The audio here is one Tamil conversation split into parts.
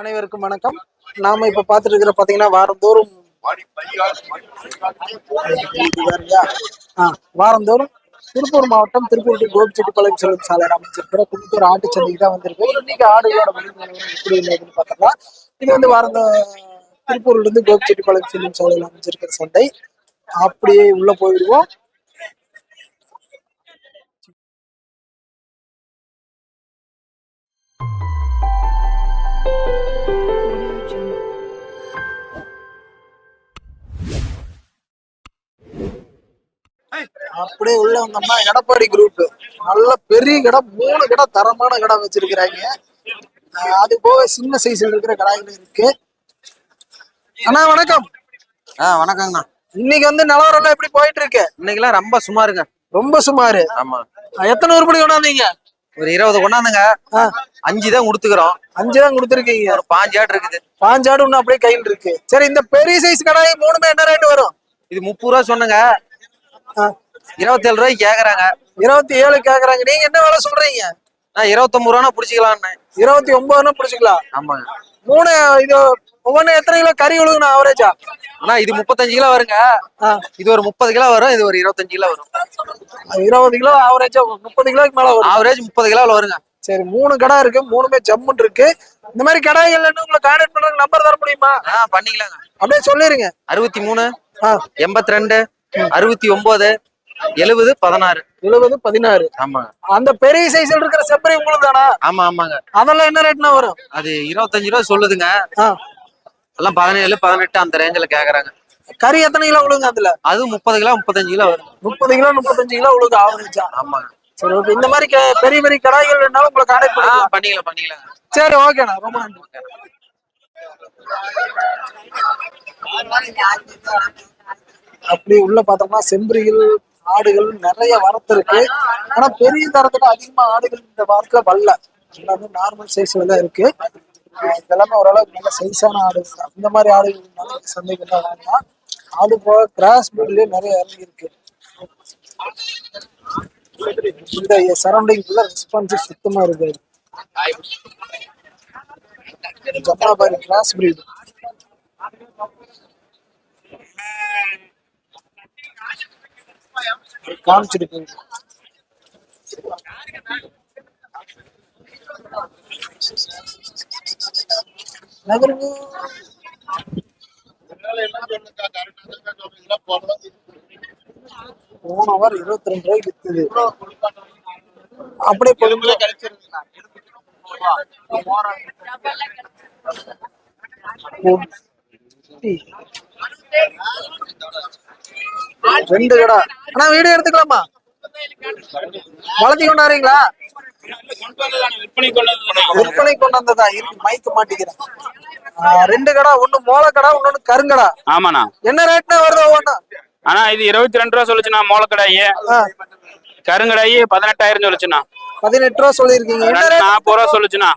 அனைவருக்கும் வணக்கம். நாம இப்ப பாத்துட்டு இருக்கிற பாத்தீங்கன்னா வாரந்தோறும் வாரந்தோறும் திருப்பூர் மாவட்டம் திருப்பூர் டு கோபிச்செட்டிப்பாளையம் செல்லும் சாலையில் அமைச்சிருக்கிற கும்பத்தூர் ஆட்டு சந்தைக்கு தான் வந்திருக்கு. இன்னைக்கு ஆடுகளோட விலை எப்படி இல்லைன்னு பார்த்தோம்னா இது வந்து வாரந்த திருப்பூர்ல இருந்து கோபிச்செட்டிப்பாளையம் செல்லும் சாலையில் அமைச்சிருக்கிற சந்தை. அப்படியே உள்ள போயிடுவோம். அப்படியே உள்ள வந்தோம்னா எடப்பாடி குரூப் நல்ல பெரிய கடை மூணு கடை தரமான கடை வச்சிருக்கிறாங்க. அது போக சின்ன சைஸ்ல இருக்கிற கடாய்கள் இருக்கு. அண்ணா வணக்கம். ஆ வணக்கங்கண்ணா. இன்னைக்கு வந்து நிலவரம் எல்லாம் எப்படி போயிட்டு இருக்கு இன்னைக்கெல்லாம் ரொம்ப சுமாருங்க. ரொம்ப சுமாரு. ஆமா. எத்தனை உருப்படி கொண்டாந்தீங்க? ஒரு இருபது கொண்டாந்துங்க. அஞ்சு தான் கொடுத்துக்கிறோம். அஞ்சு தான் கொடுத்துருக்கீங்க. ஒரு பாஞ்சு ஆடு இருக்குது. பாஞ்சாடு ஒண்ணு அப்படியே கையில் இருக்கு. சரி இந்த பெரிய சைஸ் கடாய் மூணுமே என்ன ரேட் வரும்? இது முப்பது ரூபா சொன்னங்க. ஆ, இருபத்தேழு ரூபாய்க்கு கேக்குறாங்க. இருபத்தி ஏழு கேக்குறாங்க. நீங்க என்ன வேலை சொல்றீங்க? நான் இருபத்தொன்பது ரூபா பிடிச்சிக்கலான்னு இருபத்தி ஒன்பதுன்னா பிடிச்சிக்கலாம். ஆமாங்க. மூணு இது ஒவ்வொன்னு எத்தனை கிலோ கறி ஒழுகுண்ணா ஆவரேஜா ஆனா இது முப்பத்தஞ்சு கிலோ வருங்க. இது ஒரு முப்பது கிலோ வரும் இது ஒரு இருபத்தஞ்சு கிலோ வரும். இருபது கிலோ ஆவரேஜா முப்பது கிலோக்கு மேல வரும். ஆவரேஜ் முப்பது கிலோ வருங்க. சரி மூணு கடை இருக்கு. மூணுமே ஜம்முன் இருக்கு. இந்த மாதிரி கடாய்கள் உங்களை கான்டாக்ட் பண்றதுக்கு நம்பர் தர முடியுமா? பண்ணிக்கலாங்க. அப்படியே சொல்லிருங்க. அறுபத்தி மூணு எண்பத்தி ரெண்டு அறுபத்தி ஒன்பது எழுபது பதினாறு. எழுபது பதினாறு. ஆமாங்க அந்த பெரிய சைஸ்ல இருக்கிற செப்பரி உங்களுக்கு தானா? ஆமா ஆமாங்க. அதெல்லாம் என்ன ரேட்னா வரும்? அது இருபத்தஞ்சு ரூபா சொல்லுதுங்க. எல்லாம் பதினேழு பதினெட்டு அந்த ரேஞ்சில் கேக்குறாங்க. கறி எத்தனை கிலோ விழுங்க அதுல? அது முப்பது கிலோ முப்பத்தஞ்சு கிலோ வரும். முப்பது கிலோ முப்பத்தஞ்சு கிலோ உங்களுக்கு ஆவரேஜா ஆமாங்க சரி ஓகே இந்த மாதிரி பெரிய பெரிய கடாய்கள் வேணாலும் உங்களை கான்டாக்ட் பண்ணலாம் பண்ணிக்கலாம். பண்ணிக்கலாங்க சரி ஓகேண்ணா ரொம்ப நன்றி. அப்படி உள்ள பார்த்தோம்னா செம்பரிகள் ஆடுகள் நிறைய வரத்து இருக்கு ஆனா பெரிய தரத்துல அதிகமா ஆடுகள் இந்த வாரத்துல வரல. எல்லாமே நார்மல் சைஸ்ல தான் இருக்கு. இதெல்லாமே ஓரளவுக்கு நல்ல சைஸான ஆடுகள் அந்த இந்த மாதிரி ஆடுகள் இருந்தாலும் தான் வாங்கலாம் ஆடு போக கிராஸ் பீட்லயே நிறைய இறங்கி இருக்கு. இந்த சரௌண்டிங் ஃபுல்லா ரெஸ்பான்சிவ் சுத்தமா இருக்காது. ஜப்பாபாரி கிராஸ் பிரீட் காமிச்சிருக்கு நகருங்க. போன வாரம் இருபத்தி ரெண்டு ரூபாய்க்கு வித்துது. அப்படியே பொதுமையா குட்டி. ரெண்டு கடா அண்ணா வீடியோ எடுத்துக்கலாமா? வளர்த்தி கொண்டாடுறீங்களா? விற்பனை கொண்டு வந்ததா இருக்கு மைக்க மாட்டிக்கிறேன். ரெண்டு கடா ஒண்ணு மோள கடா இன்னொன்னு கருங்கடா. ஆமாண்ணா. என்ன ரேட்னா வருது ஒவ்வொன்னா ஆனா இது இருபத்தி ரெண்டு ரூபா சொல்லுச்சுண்ணா மோளக்கடாயி கருங்கடாயி பதினெட்டாயிரம் சொல்லுச்சுண்ணா. பதினெட்டு ரூபா ரேட் நாற்பது ரூபா சொல்லுச்சுண்ணா.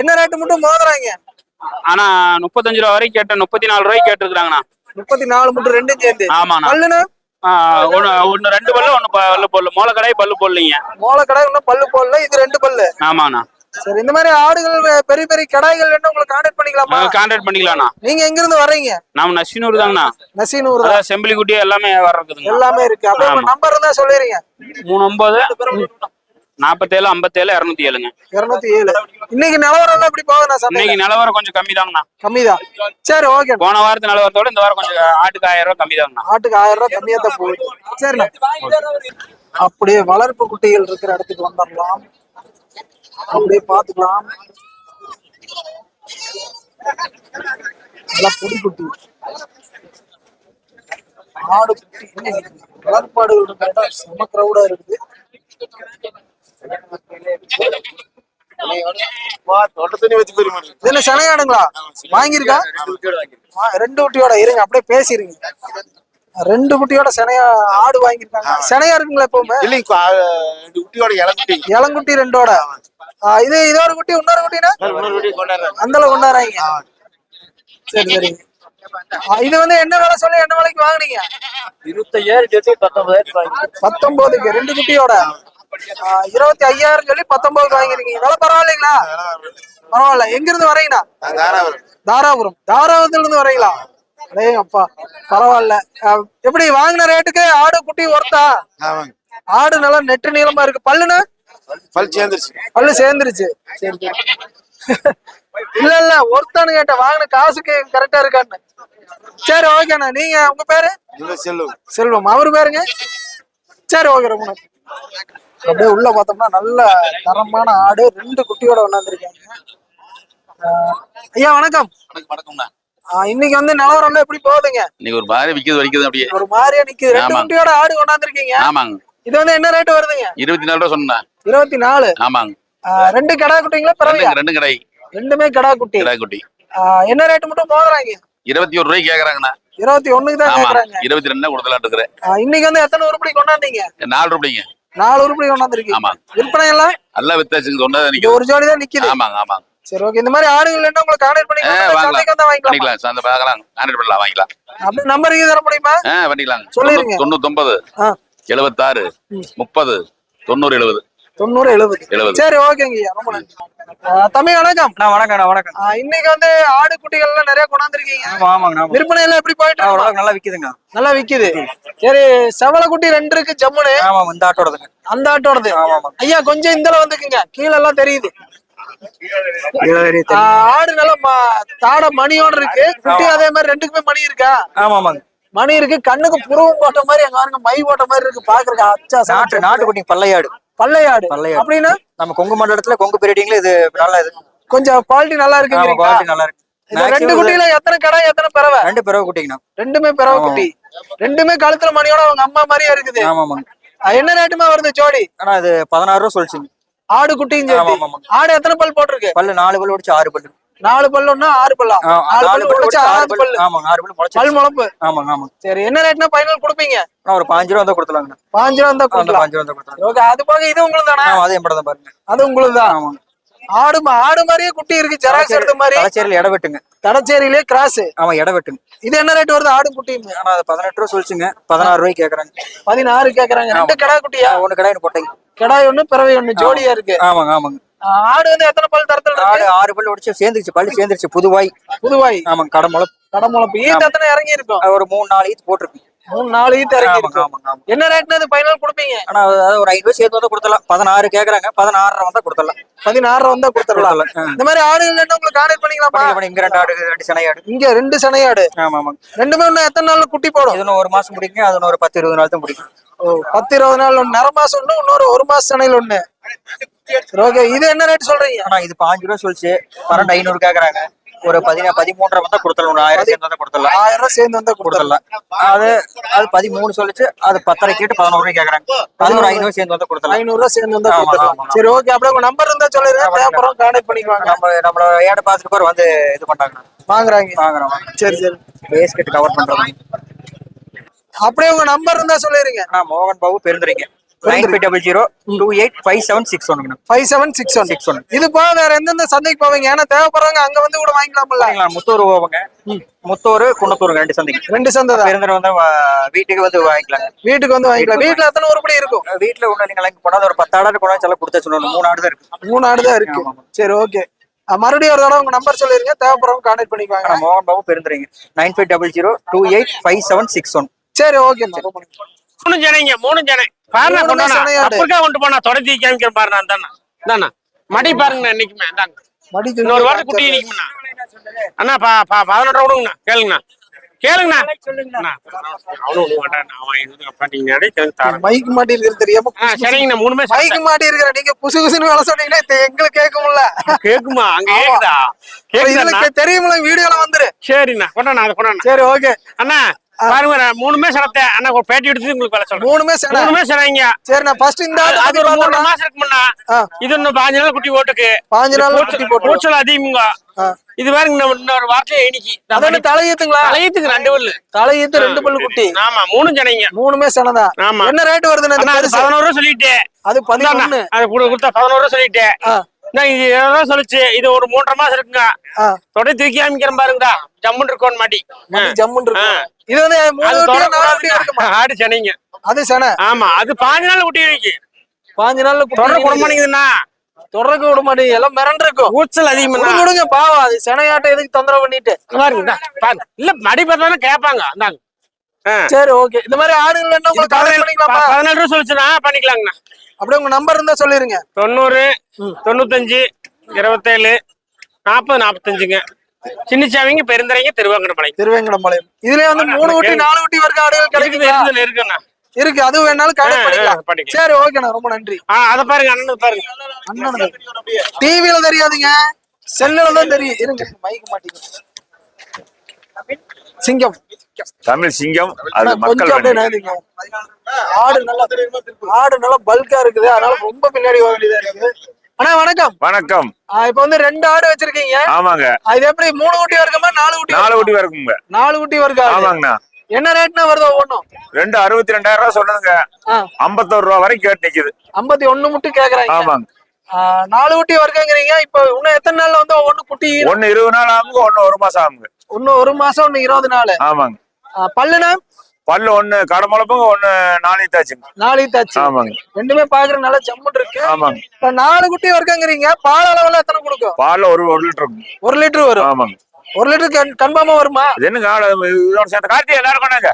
என்ன ரேட்டு மட்டும் மோதுறாங்க? ஆனா முப்பத்தஞ்சு ரூபா வரைக்கும் கேட்டேன் முப்பத்தி நாலு ரூபாய்க்கு கேட்டிருக்காங்கண்ணா முப்பத்தி நாலு மட்டும் ரெண்டும் சேர்ந்து. ஆமாண்ணா. ஒண்ணு ஒண்ணு ரெண்டு பல்லு ஒண்ணு பல்லு போடல. மோளக்கடாய் பல்லு போடலீங்க. மோள கடை இன்னும் பல்லு போடல இது ரெண்டு பல்லு. ஆமாண்ணா. சரி இந்த மாதிரி ஆடுகள் பெரிய பெரிய கடாய்கள் வேணும் உங்களுக்கு கான்டாக்ட் பண்ணிக்கலாமா? கான்டாக்ட் பண்ணிக்கலாம்ண்ணா நீங்க எங்க இருந்து வர்றீங்க? நாம நசினூர் தாங்கண்ணா நசீனூர் செம்பிலிக்குட்டி எல்லாமே வர்றதுக்குதுங்க எல்லாமே இருக்கு. உங்க நம்பர் இருந்தா சொல்லிருங்க. மூணு ஒன்பது. நாற்பத்தேழு ஐம்பத்தேழு இரநூத்தி ஏழுங்க. இருநூத்தி ஏழு. இன்னைக்கு நிலவரம் எல்லாம் இப்படி போகுது நான் சந்தை இன்னைக்கு நிலவரம் கொஞ்சம் கம்மி தாங்கண்ணா கம்மிதான் சரி ஓகே. போன வாரத்து நிலவரத்தோட இந்த வாரம் கொஞ்சம் ஆட்டுக்கு ஆயிரம் ரூபாய் கம்மி தாங்கண்ணா ஆட்டுக்கு ஆயிரம் ரூபாய் கம்மியா தான் போகுது. சரிண்ணா. அப்படியே வளர்ப்பு குட்டிகள் இருக்கிற இடத்துக்கு வந்துடலாம். அப்படியே பாத்துக்கலாம் நல்லா பொடி குட்டி. ஆடு குட்டி. வளர்ப்பாடுகள் செம கிரௌடா இருக்குது. இது என்ன சனையாடுங்களா? வாங்கியிருக்கா? ரெண்டு குட்டியோட இருங்க அப்படியே பேசிருங்க. ரெண்டு குட்டியோட சினையா ஆடு வாங்கியிருக்காங்க. சினையா இருக்குங்களா எப்பவுமே? இல்லைங்க ரெண்டு குட்டியோட இளங்குட்டி. இளங்குட்டி ரெண்டோட. இது இதோட குட்டி இன்னொரு குட்டினா? அந்த கொண்டாடுறாங்க. சரி சரி. இது வந்து என்ன விலை சொல்லி என்ன விலைக்கு வாங்குனீங்க? பத்தொன்பதாயிரம் பத்தொன்பதுக்கு ரெண்டு குட்டியோட? இருபத்தி ஐயாயிரம் சொல்லி பத்தொன்பதுக்கு வாங்கிருக்கீங்க விலை பரவாயில்லைங்களா? பரவாயில்ல. எங்க இருந்து வரீங்கண்ணா தாராபுரம். தாராபுரம். தாராபுரத்துல இருந்து வரீங்களா அடே அப்பா பரவாயில்ல. எப்படி வாங்கின ரேட்டுக்கு ஆடு குட்டி ஒர்த்தா? ஆடு நல்லா நெட்டு நீளமா இருக்கு. பல்லுனா பல் சேர்ந்துருச்சு. பல்லு சேர்ந்துருச்சு. சரி இல்ல இல்ல. ஒருத்தானு கேட்டேன். வாங்கின காசுக்கு கரெக்டா இருக்கான்னு. சரி ஓகேண்ணா. நீங்க உங்க பேரு? செல்லும் செல்வம். அவரு பேருங்க? சரி ஓகே ரொம்ப. அப்படியே உள்ள பார்த்தோம்னா நல்ல தரமான ஆடு. ரெண்டு குட்டியோட கொண்டாந்துருக்காங்க ஐயா வணக்கம். வணக்கம் வணக்கம்ண்ணா. இன்னைக்கு வந்து நிலவரம்லாம் எப்படி போகுதுங்க? இன்னைக்கு ஒரு மாதிரி விற்கிது வலிக்குது அப்படியே. ஒரு மாதிரியா நிக்குது. ரெண்டு. குட்டியோட ஆடு கொண்டாந்துருக்கீங்க. ஆமாங்க. இது வந்து என்ன ரேட் வருதுங்க? இருபத்தி நாலு ரூபா சொன்னா இருபத்தி நாலு? ஆமாங்க. ரெண்டு கடா குட்டிங்களா பிறவையா? ரெண்டு கடை. ரெண்டுமே கடா குட்டி. கடை குட்டி. என்ன ரேட் மட்டும் போதுறாங்க இருபத்தி ஒரு ரூபாய்க்கு கேக்குறாங்கண்ணா. இருபத்தி ஒண்ணுக்கு தான் இருபத்தி ரெண்டு கொடுத்தலான் இருக்கிறேன். இன்னைக்கு வந்து எத்தனை உருப்படி கொண்டாந்தீங்க? நாலு ரூபாய்ங்க நாலு உருப்படி கொண்டாந்துருக்கீங்க ஆமாங்க விற்பனை எல்லாம் நல்லா சொன்னதை இது நிக்கும் ஒரு ஜோடி தான் நிக்குது. ஆமாங்க ஆமாங்க. சரி ஓகே இந்த மாதிரி ஆடுகள் என்ன உங்களுக்கு கான்டாக்ட் பண்ணி வாங்கிக்கலாம்? பண்ணிக்கலாம் சந்தை பார்க்கலாம். கான்டாக்ட் பண்ணலாம் வாங்கிக்கலாம். அப்படி நம்பர் தர முடியுமா? சொல்லிருங்க. தொண்ணூத்தொன்பது ஆ, எழுபத்தாறு முப்பது தொண்ணூறு எழுபது தொண்ணூறு எழுபது. சரி ஓகேங்க ரொம்ப நன்றி. தம்பி வணக்கம். வணக்கம்ண்ணா வணக்கம். ஆ, இன்னைக்கு வந்து ஆடு குட்டிகள் எல்லாம் நிறைய கொண்டாந்துருக்கீங்க. ஆமா ஆமாங்கண்ணா ஆமாம். விற்பனை எல்லாம் எப்படி போயிட்டு நல்லா விக்குதுங்க நல்லா விக்குது. சரி செவல குட்டி ரெண்டு இருக்கு ஜம்முனு. ஆமா இந்த ஆட்டோடதுங்க. அந்த ஆட்டோடது. ஆமா ஆமா. ஐயா கொஞ்சம் இந்தல வந்துக்குங்க. கீழ எல்லாம் தெரியுது. ஆடு நல்லா ம- தாட மணியோட இருக்கு. குட்டி அதே மாதிரி ரெண்டுக்குமே மணி இருக்கா? ஆமா ஆமாங்க மணி இருக்கு. கண்ணுக்கு புருவம் போட்ட மாதிரி பாருங்க மை போட்ட மாதிரி இருக்கு. பாக்குறதுக்கு அச்சா நாட்டு நாட்டுக்குட்டி பல்லையாடு. பல்லையாடு. பல்லையாடு. அப்படின்னா? நம்ம கொங்கு மண்டலத்துல கொங்கு பிரீடிங்ல இது நல்ல இது. கொஞ்சம் குவாலிட்டி நல்லா இருக்குங்கிறீங்களா குவாலிட்டி நல்லா இருக்கு. ரெண்டு குட்டியில எத்தனை கடை எத்தனை பிறவை? ரெண்டு பிறகு குட்டிங்கண்ணா. ரெண்டுமே பிறவை. குட்டி. ரெண்டுமே கழுத்துல மணியோட அவங்க அம்மா மாதிரியே இருக்குது. ஆமா ஆமாங்க. அஹ் என்ன ரேட்டுமா வருது ஜோடி? ஆனா இது பதினாறு ரூபா சொல்லிச்சுங்க. ஆடு ஆமா ஆடு எத்தனை பல் போட்டிருக்கு? பல்லு நாலு பல்லு ஒடிச்சு ஆறு பல்லு. நாலு பல்லுன்னா ஆறு பல்லா. நாலு பல்லு ஆறு பல்லு. ஆமாங்க ஆறு பல்லு பல் முளைச்சு முளப்பு ஆமாங்க ஆமாங்க. சரி என்ன ரேட்னா ஃபைனல் கொடுப்பீங்க? ஒரு பாஞ்சு ரூபா தான் கொடுத்துலாங்கண்ணா பாஞ்சு ரூபா அந்த கொடுக்கலாம். பாஞ்சு ரூபா தான் கொடுத்துலாங்க ஓகே அது போக இது உங்களுக்கு தானே? ஆமா அதே படம் தான் பாருங்க. அது உங்களுக்கு தான். ஆமாங்க. ஆடு ஆடு மாதிரியே குட்டி இருக்கு ஜெராக்ஸ் எடுத்த மாதிரி. தலைச்சேரியில் இட வெட்டுங்க. தடச்சேரியிலே கிராஸ். ஆமா இட வெட்டுங்க. இது என்ன ரேட் வருது? ஆடு குட்டியும் ஆனா அது பதினெட்டு ரூபா சொல்லிச்சுங்க. பதினாறு ரூபாய்க்கு கேக்குறாங்க. பதினாறு கேக்குறாங்க. ரெண்டு கடா குட்டியா? ஒண்ணு கடையில் போட்டீங்க. கிடாய் ஒண்ணு பிறவை ஒண்ணு ஜோடியா இருக்கு. ஆமாங்க ஆமாங்க. ஆடு வந்து எத்தனை பல் தரத்துல ஆடு ஆறு பல்லு ஒடிச்சு சேர்ந்துருச்சு பல்லு சேர்ந்துருச்சு புதுவாய். புதுவாய். ஆமாங்க கடை முளை கடமுளப்பு ஈத்து எத்தனை இறங்கி இருக்கும் ஒரு மூணு நாலு ஈத்து போட்டிருக்கு. மூணு நாலு ஈத்து இறங்கி இருக்கும் என்ன ரேட்னா அது ஃபைனல் கொடுப்பீங்க? ஆனா அதாவது ஒரு ஐநூறு சேர்த்து வந்தா கொடுத்துடலாம். பதினாறு கேக்குறாங்க பதினாறு வந்தா கொடுத்துடலாம். பதினாறு வந்தா கொடுத்துடலாம். இந்த மாதிரி ஆடுகள் என்ன உங்களுக்கு கான்டாக்ட் பண்ணிக்கலாமா? பண்ணிக்கலாம், பண்ணி இங்க ரெண்டு ஆடு ரெண்டு சினை ஆடு. இங்க ரெண்டு சனையாடு ஆமா ஆமாங்க. ரெண்டுமே இன்னும் எத்தனை நாள்ல குட்டி போடும்? இது இன்னும் ஒரு மாசம் முடிக்குங்க அது இன்னும் ஒரு பத்து இருபது நாள் தான் முடிக்கும் பத்து இருபது நாள் ஒண்ணு. நிற மாசம் ஒண்ணு இன்னொரு ஒரு மாசம் சனையில் ஒண்ணு. ஓகே இது என்ன ரேட் சொல்றீங்க? ஆனா இது பாஞ்சு ரூபா சொல்லிச்சு. பன்னெண்டு ஐநூறு கேக்குறாங்க ஒரு பதினா பதிமூன்றரை வந்தா கொடுத்துடலாம். ஆயிரம் சேர்த்து வந்தா கொடுத்துடலாம். ஆயிரம் ரூபாய் சேர்ந்து வந்தா கொடுத்துடலாம். அது அது பதிமூணு சொல்லிச்சு. அது பத்தரை கேட்டு பதினோரு ரூபாய் கேக்குறாங்க அது ஒரு ஐநூறு சேர்ந்து வந்தா கொடுத்துடலாம். ஐநூறு ரூபாய் சேர்ந்து வந்தா கொடுத்துடலாம். சரி ஓகே அப்படியே உங்க நம்பர் இருந்தா சொல்லிருங்க தேவைப்படும் கான்டாக்ட் பண்ணிக்குவாங்க. நம்ம நம்மள ஏட பாத்துட்டு பேர் வந்து இது பண்ணாங்க வாங்குறாங்க. வாங்குறோம். சரி சரி. பேஸ்கெட் கவர் பண்றோம். அப்படியே உங்க நம்பர் இருந்தா சொல்லிருங்க நான் மோகன் Babu பெருந்துறீங்க. Nine five double zero two eight five seven six ஒன்றுங்க five seven six one. Six one. இது போக வேற எந்தெந்த சந்தைக்கு போவீங்க? ஏன்னா தேவைப்படுறவங்க அங்க வந்து கூட வாங்கிக்கலாம்ல. முத்தூர் போவாங்க. முத்தூர் குன்னத்தூருங்க ரெண்டு சந்தைக்கு ரெண்டு சந்தை தான். வந்து வா- வீட்டுக்கு வந்து வாங்கிக்கலாங்க. வீட்டுக்கு வந்து வாங்கிக்கலாம். வீட்டுல எத்தனை உருப்படி இருக்கும்? வீட்டுல ஒண்ணு நீங்க போனா ஒரு பத்து ஆடு கொண்டாந்து செலவு கொடுத்து சொல்லணும் மூணு ஆடு தான் இருக்கு. மூணு ஆடு தான் இருக்கு. சரி ஓகே. மறுபடியும் ஒரு தடவை உங்க நம்பர் சொல்லிருங்க. தேவைப்படுறவங்க கான்டாக்ட் பண்ணிக்குவாங்க. மோகன் Babu பெருந்துறீங்க nine five double zero two eight five seven six one. சரி ஓகே. மூணு ஜனைங்க மூணு ஜனை. பாருண்ணா கொண்டாண்ணா. அப்படிக்கா கொண்டு போனா தொடர்ச்சி காமிக்கிற பாருண்ணா தானே தானே மடி பாருங்கண்ணா இன்னைக்குமே தாங்க மடிக்கு இன்னொரு வாரத்துக்கு குட்டி அண்ணா பா பா பதினெட்டு விடுங்கண்ணா கேளுங்கண்ணா. கேளுங்கண்ணா. மைக் மாட்டி இருக்கிறது தெரியாம சரிங்கண்ணா மூணுமே மைக் மாட்டி இருக்கிற நீங்க புசு புசுன்னு வேலை சொன்னீங்கன்னா எங்களுக்கு கேட்கும்ல கேக்குமா? அங்க. கேக்குதா? தெரியுமில்ல வீடியோல வந்துரு. சரிண்ணா கொண்டாண்ணா அதை கொண்டாண்ணா. சரி ஓகே. அண்ணா பாருங்க மூணுமே அண்ணா ஒரு பேட்டி எடுத்து உங்களுக்கு வேலை சொல்றேன். மூணுமே மூணுமே சரிங்க சரி நான் ஃபர்ஸ்ட் இந்த அது ஒரு மூணு மாசம் இருக்குமுண்ணா ஆ. இது இன்னும் பாஞ்சு நாள் குட்டி ஓட்டுக்கு. பாஞ்சு நாள் குட்டி போட்டு. கூச்சல் அதிகமுங்க. இது இன்னும் இன்னொரு வாரத்துல இன்னைக்கு அதோட தலையீத்துங்களா? தலையத்துக்கு ரெண்டு பல்லு. தலையீத்து ரெண்டு பல்லு குட்டி. ஆமா மூணு ஜனைங்க மூணுமே சனதான். ஆமா. என்ன ரேட் வருதுன்னு பதினோரு ரூபா சொல்லிட்டு அது பதினொன்னு. அது கூட கொடுத்தா பதினோரு ரூபா சொல்லிட்டு. நான் இது ஏதோ சொல்லிச்சு இது ஒரு மூன்றரை மாசம் இருக்குங்க. தொடை தூக்கி காமிக்கிறேன் பாருங்கடா ஜம்முன்னு இருக்கோன்னு மாட்டி. இருக்கும். ஆ. இது வந்து இருக்குமா? ஆடு சென்னைங்க அது சன. ஆமா அது பாஞ்சு நாள் குட்டி இருக்கு. பாஞ்சு நாள்ல தொடர குட்டி குடமாட்டேங்குதுண்ணா தொடர்க்க விட மாட்டீங்க எல்லாம் மிரண்டு இருக்கும் கூச்சல் அதிகமா விடுங்க, பாவம் அது செனையாட்டம் எதுக்கு தொந்தரவு பண்ணிட்டு. பாருங்க பாருங்க. இல்ல மடி பார்த்தாலும் கேட்பாங்க இந்தாங்க. ஆ. சரி ஓகே. இந்த மாதிரி ஆடுகள் பதினேழு ரூபா சொல்லிச்சுன்னா பண்ணிக்கலாங்கண்ணா. அப்படியே உங்க நம்பர் இருந்தா சொல்லிருங்க. தொண்ணூறு தொண்ணூத்தஞ்சு இருபத்தேழு நாற்பது நாற்பத்தஞ்சுங்க. சின்னச்சாவிங்க பெருந்தரைங்க திருவாங்கடப்பாளையம் திருவேங்கடம்பாளையம். இதுலயே வந்து மூணு ஊட்டி நாலு ஊட்டி வரைக்கும் ஆடுகள் கிடைக்குது? இருக்குண்ணா. இருக்கு அது வேணாலும் கனெக்ட் பண்ணிக்கலாம். சரி ஓகேண்ணா ரொம்ப நன்றி. அதை பாருங்க அண்ணன் பாருங்க. அண்ணன் டிவில தெரியாதுங்க. செல்லுல தான் தெரியும். இருங்க மைக் மாட்டீங்க சிங்கம். தமிழ் சிங்கம் அது மக்கள். ஆடு நல்லா ஆடு நல்லா பல்கா இருக்குது. அதனால ரொம்ப பின்னாடி போக வேண்டியதா இருக்கு அண்ணா வணக்கம். வணக்கம். இப்ப வந்து ரெண்டு ஆடு வச்சிருக்கீங்க. ஆமாங்க. இது எப்படி மூணு ஊட்டி வருக்கமா நாலு ஊட்டி நாலு? ஊட்டி வரைக்குங்க. நாலு ஊட்டி வருக்கா ஆமாங்கண்ணா. என்ன ரேட்னா வருது ஒவ்வொன்றும்? ரெண்டு அறுபத்தி ரெண்டாயிரம் ரூபாய் சொன்னதுங்க. ஐம்பத்தோரு ரூபா வரைக்கும் கேட்டு நிக்குது. ஐம்பத்தி ஒண்ணு மட்டும் கேக்குறாங்க. ஆமாங்க. நாலு ஊட்டி வருக்கங்கிறீங்க. இப்ப இன்னும் எத்தனை நாள்ல வந்து ஒண்ணு குட்டி ஒண்ணு இருபது நாள் ஆகுங்க ஒண்ணு ஒரு மாசம் ஆகுங்க. இன்னும் ஒரு மாசம் ஒண்ணு இருபது நாள்? ஆமாங்க. பல்லுனா? பல்லு ஒண்ணு கடமுளப்புங்க ஒண்ணு நாளைக்கு தாச்சுங்க நாலு தாச்சு ஆமாங்க. ரெண்டுமே பாக்குற நல்லா ஜம்முன்னு இருக்கு. ஆமாங்க. இப்ப நாலு குட்டி வருக்கங்கிறீங்க பால் அளவுல எத்தனை கொடுக்கும்? பால்ல ஒரு ஒரு லிட்டர் ஒரு லிட்டர் வரும். ஆமாங்க. ஒரு லிட்டர் கன்ஃபார்மா வருமா? என்னங்க ஆளு? இதோட சேர்த்து கார்த்தி எல்லாரும் கொண்டாங்க.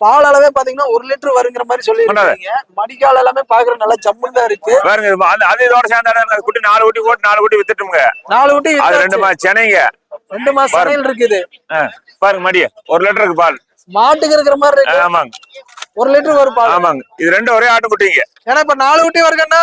பால் அளவே பாத்தீங்கன்னா ஒரு லிட்டர் வருங்கிற மாதிரி சொல்லிருக்கீங்க மடிக்கால் எல்லாமே பாக்குற நல்லா ஜம்முன்னு தான் இருக்கு. பாருங்க அது- இதோட சேர்ந்தாங்க குட்டி நாலு ஊட்டி போட்டு நாலு ஊட்டி வித்துட்டுங்க நாலு அது வித்தாச்சு. ரெண்டு மாசம் சென்னைங்க. ரெண்டு மாசம் இருக்குது. பாருங்க மடிய. ஒரு லிட்டருக்கு பால். மாட்டுக்கு இருக்கிற மாதிரி இருக்கு. ஆமாங்க. ஒரு லிட்டர் வரும் பால். ஆமாங்க. இது ரெண்டு ஒரே ஆட்டுக்குட்டிங்க ஏன்னா இப்ப நாலு குட்டி வருதுன்னா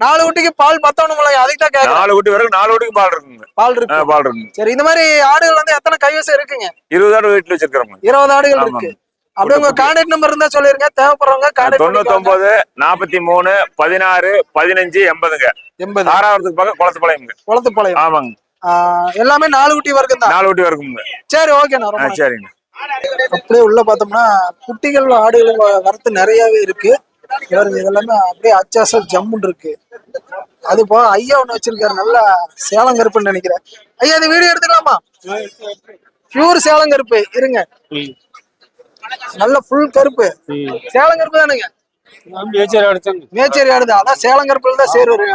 நாலு குட்டிக்கு பால் பத்தவணும்ல அதுக்கு தான் கேக்குறேன். நாலு குட்டி வரைக்கும் நாலு குட்டிக்கு பால் இருக்குங்க. பால் இருக்கு. பால் இருக்குங்க. சரி இந்த மாதிரி ஆடுகள் வந்து எத்தனை கைவசம் இருக்குங்க? இருபது ஆடு வீட்டுல வச்சிருக்கிறோங்க இருபது ஆடுகள். இருக்கு. அப்படியே உங்க கான்டாக்ட் நம்பர் இருந்தா சொல்லிருங்க. தேவைப்படுறவங்க தொண்ணூத்தி ஒன்பது நாற்பத்தி மூணு பதினாறு பதினஞ்சு எண்பதுங்க. எண்பது. தாராவரத்துக்கு பக்கம் குளத்துப்பாளையங்க குளத்துப்பாளையம். ஆமாங்க. ஆஹ் எல்லாமே நாலு குட்டி வரைக்கும் தான் நாலு குட்டி இருக்குங்க சரி ஓகேண்ணா. சரிங்க. அப்படியே உள்ள பார்த்தோம்னா குட்டிகள் ஆடுகள் வரத்து நிறையவே இருக்கு. இதெல்லாமே அப்படியே அச்சாசல் ஜம்முன்னு இருக்கு. அது போக ஐயா ஒண்ணு வச்சிருக்காரு நல்ல சேலங்கருப்புன்னு நினைக்கிறேன். ஐயா இந்த வீடியோ எடுத்துக்கலாமா? பியூர் சேலங்கருப்பு இருங்க. நல்ல ஃபுல் கருப்பு. சேலங்கருப்பு தானுங்க. மேச்சேரி ஆடுது அதான் சேலங்கருப்புல தான் சேருவாரு.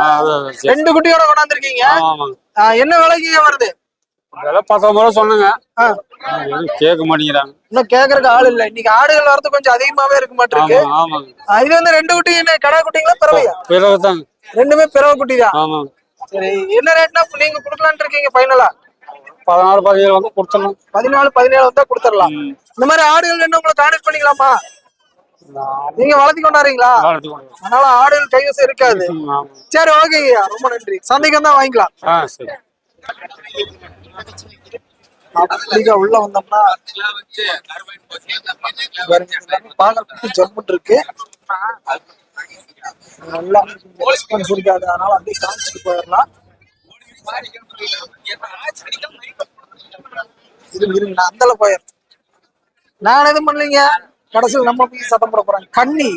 ரெண்டு குட்டியோட கொண்டாந்துருக்கீங்க என்ன விலைக்கு வருது? பத்தொன்பது ரூபா சொன்னாங்க கேட்க மாட்டேங்கிறாங்க. இன்னும் கேக்குறதுக்கு ஆள் இல்ல. இன்னைக்கு ஆடுகள் வரது கொஞ்சம் அதிகமாவே இருக்க மாட்டிருக்கு இது வந்து ரெண்டு குட்டி என்ன கடா குட்டிங்களா பிறவையா? பிறகு தாங்க ரெண்டுமே பிறவை குட்டி தான். சரி என்ன ரேட்னா நீங்க குடுக்கலாம்னு இருக்கீங்க ஃபைனலா பதினாறு பதினேழு வந்து கொடுத்துடலாம் பதினாலு பதினேழு வந்தா கொடுத்துடலாம். இந்த மாதிரி ஆடுகள் என்ன உங்களை கான்டாக்ட் பண்ணிக்கலாமா? நீங்க வளர்த்தி கொண்டாடுறீங்களா அதனால ஆடுகள் கைவசம் இருக்காது. சரி ஓகேங்கய்யா ரொம்ப நன்றி. சந்தைக்கு வந்தா வாங்கிக்கலாம். அப்படிங்க உள்ள வந்தோம்னா ஜம்முன்னு இருக்கு. நல்லா ரெஸ்பான்ஸ் இருக்காது. அதனால அப்படியே காமிச்சிட்டு போயிடலாம். இருங்க இருங்க நான் அந்தல போயிடுறேன். நான் எதுவும் பண்ணலீங்க? கடைசியில் நம்ம போய் சத்தம் போட போறாங்க கன்னி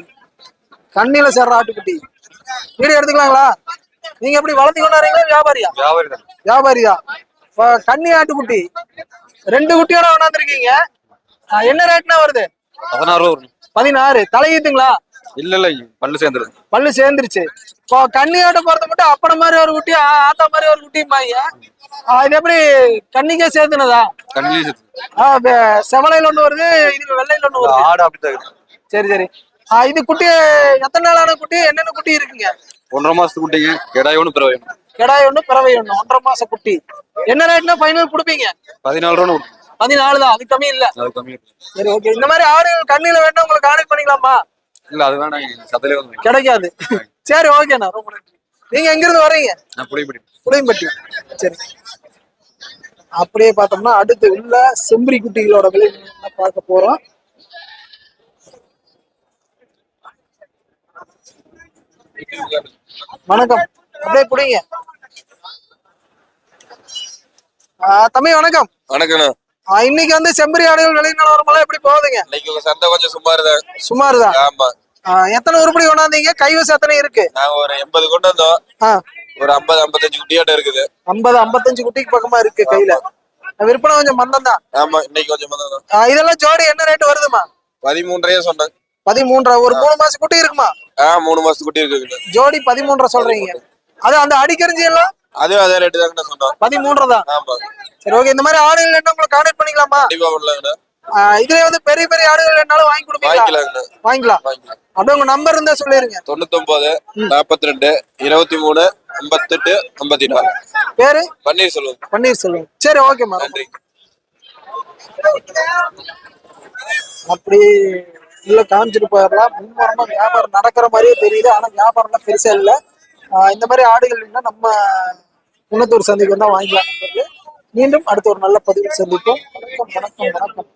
கண்ணில சேர்ற ஆட்டுக்குட்டி. வீடியோ எடுத்துக்கலாங்களா? நீங்க எப்படி வளர்த்தி கொண்டாடுறீங்களா வியாபாரியா? வியாபாரியா? கன்னி ஆட்டுக்குட்டி. ரெண்டு குட்டியோட கொண்டாந்துருக்கீங்க என்ன ரேட்னா வருது? பதினாறு பதினாறு. தலையீத்துங்களா இல்ல இல்ல பல்லு சேர்ந்துருது. பல்லு சேர்ந்துருச்சு. இப்போ கன்னி ஆட்டை பொறுத்த மட்டும் அப்பன மாதிரி ஒரு குட்டி ஆத்தா மாதிரி ஒரு குட்டிம்பாங்க. ஆ, இது எப்படி கன்னிக்கே சேர்த்துனதா? செவலையில ஒண்ணு வருது இது வெள்ளையில ஒண்ணு வருது. ஆடு அப்படித்தான் சரி சரி. இது குட்டி எத்தனை நாளான குட்டி? என்னென்ன குட்டி இருக்குங்க? ஒன்றரை மாசத்துக்கு குட்டிங்க. கிடாய் ஒன்று பிறவை ஒன்று கிடாய் ஒண்ணு பிறவை ஒண்ணு. ஒன்றரை மாச குட்டி. என்ன ரேட்னா ஃபைனல் கொடுப்பீங்க? பதினாலு ரூபா பதினாலு தான் அது கம்மி இல்ல. அது கம்மி சரி ஓகே இந்த மாதிரி ஆடுகள் கண்ணில வேணா உங்களுக்கு கான்டாக்ட் பண்ணிக்கலாமா? இல்ல அது வேணாம் வந்து கிடைக்காது. சரி ஓகேண்ணா ரொம்ப நன்றி. நீங்க எங்க இருந்து வர்றீங்க? நான் புளியப்படி புளியம்பட்டி. சரி. அப்படியே பார்த்தோம்னா அடுத்து உள்ள செம்பரி குட்டிகளோட விலை பார்க்க போறோம். வணக்கம். அப்படியே புடிங்க. தம்பி வணக்கம். வணக்கண்ணா ஆ, இன்னைக்கு வந்து செம்பரி ஆடுகள் விலை நிலவரமெல்லாம் எப்படி போகுதுங்க? இன்னைக்கு சந்தை கொஞ்சம் சுமார் தான். சுமார் தான். ஆமா. எத்தனை உருப்படி கொண்டாந்தீங்க? கைவசம் எத்தனை இருக்கு? நாங்க ஒரு எண்பது கொண்டு வந்தோம் ஒரு ஐம்பது ஐம்பத்தஞ்சு குட்டியாட்டம் இருக்குது. ஐம்பது ஐம்பத்தஞ்சு குட்டிக்கு பக்கமா இருக்கு கையில. விற்பனை கொஞ்சம் மந்தம் தான். ஆமா இன்னைக்கு கொஞ்சம் மொத்தம் தான். இதெல்லாம் ஜோடி என்ன ரேட் வருதுமா பதிமூன்றையே சொன்னேன். பதிமூன்றரை ஒரு மூணு மாசம் குட்டி இருக்குமா? ஆ மூணு மாசத்து குட்டி இருக்குது ஜோடி பதிமூன்றரை சொல்றீங்க. அது அந்த அடிக்கரிஞ்சி எல்லாம்? அதுவும் அதே ரேட்டு தாங்கண்ணா சொன்னோம். பதிமூன்று தான். ஆமா. சரி ஓகே இந்த மாதிரி ஆடுகள் என்ன உங்களுக்கு கான்டாக்ட் பண்ணிக்கலாமா? கண்டிப்பா பண்ணலாங்கண்ணா. ஆஹ் இதுலயே வந்து பெரிய பெரிய ஆடுகள் என்னாலும் வாங்கி கொடுப்பீங்களா? வாங்கிக்கலாம் வாங்கிக்கலாம். அப்படியே உங்க நம்பர் இருந்தா சொல்லிருங்க. தொண்ணூத்தொன்பது நாற்பத்தி ரெண்டு இருபத்தி மூணு ஐம்பத்தெட்டு ஐம்பத்தி நாலு பேரு? பன்னீர் செல்வம். பன்னீர்செல்வம் சரி ஓகே மேடம் நன்றி. அப்படி உள்ள காமிச்சிட்டு போயிடலாம் முன்மரமா வியாபாரம் நடக்கிற மாதிரியே தெரியுது. ஆனா வியாபாரம்லாம் பெருசா இல்ல. இந்த மாதிரி ஆடுகள் நம்ம குணத்தூர் சந்தைக்கு வந்தா வாங்கிக்கலாம். மீண்டும் அடுத்த ஒரு நல்ல பதிவில் சந்திப்போம். வணக்கம் வணக்கம். வணக்கம்